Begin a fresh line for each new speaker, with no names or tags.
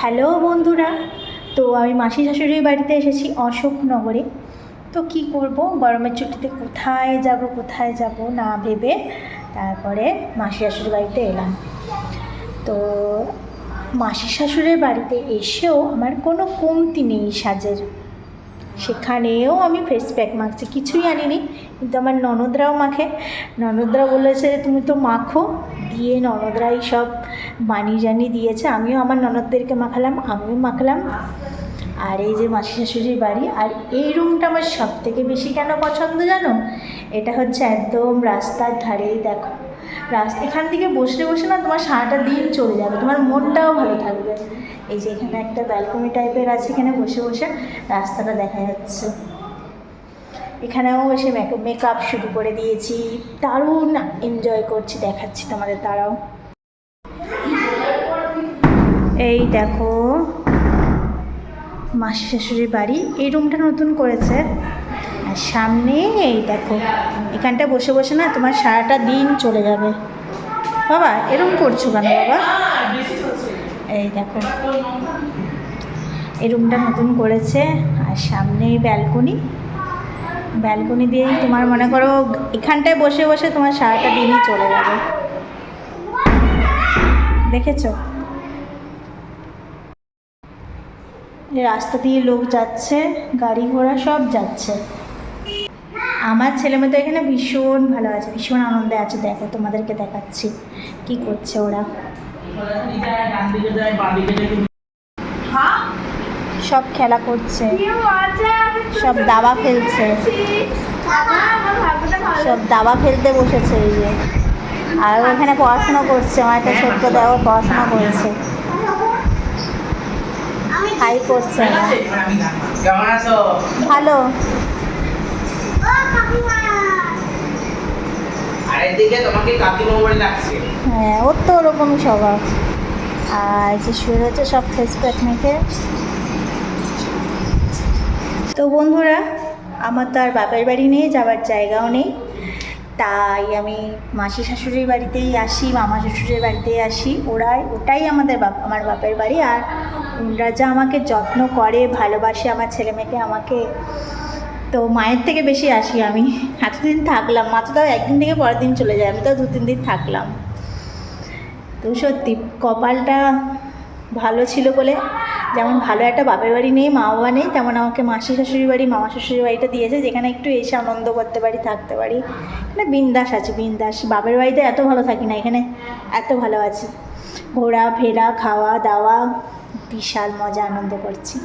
Hello বন্ধুরা, তো আমি মাসি শাশুড়ির বাড়িতে এসেছি অশোকনগরে। তো কি করব? গরমের ছুটিতে কোথায় যাব কোথায় যাব না ভেবে তারপরে মাসি শাশুড়ির বাড়িতে এলাম। তো মাসি শাশুড়ির বাড়িতে এসেও আমার কোনো কমতি নেই সাজের। সেখানেও আমি ফেস প্যাক মাখছি, কিছুই আনিনি, কিন্তু আমার ননদরাও মাখে। ননদরা বলেছে তুমি তো মাখো। দিয়ে ননদরাই সব বানিয়ে জানিয়ে দিয়েছে। আমিও আমার ননদদেরকে মাখালাম, আমিও মাখলাম। আর এই যে মাসি শাশুড়ির বাড়ি, আর এই রুমটা আমার সব থেকে বেশি কেন পছন্দ জানো? এটা হচ্ছে একদম রাস্তার ধারেই, দেখো। রাস্তা এখান থেকে বসলে বসে না তোমার সারাটা দিন চলে যাবে, তোমার মনটাও ভালো থাকবে। এই যে এখানে একটা ব্যালকনি টাইপের আছে, এখানে বসে বসে রাস্তাটা দেখা যাচ্ছে। এখানেও এসে মেকআপ শুরু করে দিয়েছি। দারুণ এনজয় করছি, দেখাচ্ছি তোমাদের তারাও এই দেখো মাসি শাশুড়ির বাড়ি। এই রুমটা নতুন করেছে। সামনে এই দেখো এখানটা বসে বসে না তোমার সারাটা দিন চলে যাবে। বাবা এরম করছ কেন বাবা? এই দেখো। এই রুমটা নতুন করেছে আর সামনে ব্যালকনি। ব্যালকনি দিয়েই তোমার মনে করো এখানটায় বসে বসে তোমার সারাটা দিনই চলে যাবে। দেখেছ? এই রাস্তা দিয়ে লোক যাচ্ছে গাড়ি ঘোড়া সব যাচ্ছে। আমার ছেলে মেয়ে তো এখানে ভীষণ ভালো আছে ভীষণ আনন্দে আছে। দেখো তোমাদেরকে দেখাচ্ছি কি করছে ওরা। সব খেলা করছে সব দাবা খেলছে। সব দাবা খেলতে বসেছে এই যে। আর ও এখানে পড়াশোনা করছে আমার একটা ছোট্ট দেওয়া পড়াশোনা করছে। হাই করছে ভালো।
এদিকে তোমাকে কাকিমা বলে
হ্যাঁ ওর তো ওরকমই স্বভাব। আর যে শুয়ে রয়েছে সব ফেস প্যাক মেখে। তো বন্ধুরা, আমার তো আর বাপের বাড়ি নেই যাওয়ার জায়গাও নেই। তাই আমি মাসি শাশুড়ির বাড়িতেই আসি, মামা শ্বশুরের বাড়িতেই আসি। ওরাই, ওটাই আমাদের বাপ, আমার বাপের বাড়ি। আর ওরা যা আমাকে যত্ন করে, ভালোবাসে আমার ছেলে মেয়েকে আমাকে তো মায়ের থেকে বেশি আসি আমি। এতদিন থাকলাম মা তো তাও একদিন থেকে পরের দিন চলে যায়, আমি তো দু তিন দিন থাকলাম। তো সত্যি, কপালটা ভালো ছিল বলে, যেমন ভালো একটা বাপের বাড়ি নেই, মা বাবা নেই, তেমন আমাকে মাসি শাশুড়ি বাড়ি, মামা শ্বশুরি বাড়িটা দিয়েছে, যেখানে একটু এসে আনন্দ করতে পারি, থাকতে পারি। এখানে বিন্দাস আছে, বিন্দাস। বাপের বাড়িতে এত ভালো থাকি না, এখানে এত ভালো আছি। ঘোরা, ফেরা, খাওয়া, দাওয়া, বিশাল মজা, আনন্দ করছি।